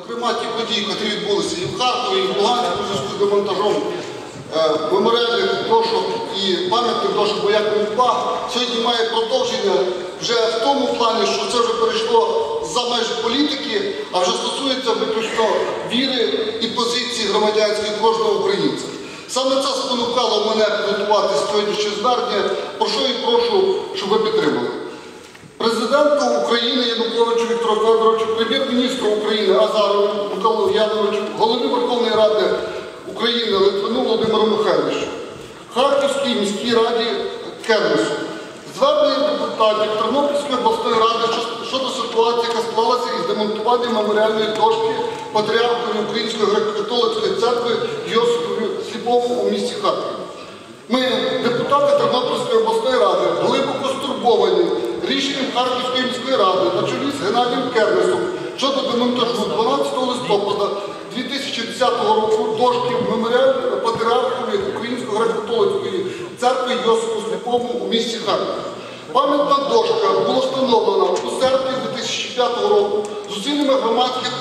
Зокрема, ті події, які відбулися і в Харкові, і в Луганську зв'язку з демонтажом е, меморіальних дошок і пам'ятних дошок Боякові 2 сьогодні має продовження вже в тому плані, що це вже перейшло за межі політики, а вже стосується виключно віри і позиції громадянської кожного українця. Саме це спонукало мене підготувати сьогоднішнє звернення, про що і прошу, щоб ви підтримали. Віктору Федоровичу, прем'єр-міністру України Азарову Миколу Яновичу, голові Верховної Ради України Литвину Володимиру Михайловичу, Харківській міській раді Кернесу, звернення депутатів Тернопільської обласної ради щодо- ситуації, яка склалася із демонтуванням меморіальної дошки патріархові Української греко-католицької церкви Йосипові Сліпову у місті Харкові. Ми, депутати Тернопільської обласної ради, глибоко стурбовані рішенням Харківської міської ради на чолі з Геннадієм щодо демонтажу 12 листопада 2010 року дошки меморіальної патріархові Української греко-католицької церкви Йосипу Сліпому у місті Харкові. Пам'ятна дошка була встановлена у серпні 2005 року зусиллями громадських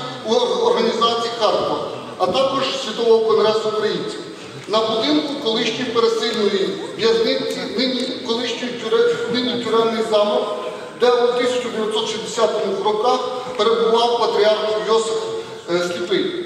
організацій Харкова, а також Світового конгресу українців на будинку колишньої пересильної в'язниці, нині колишньої тюремний замок, де у 1960 роках перебував патріарх Йосиф е, Сліпий.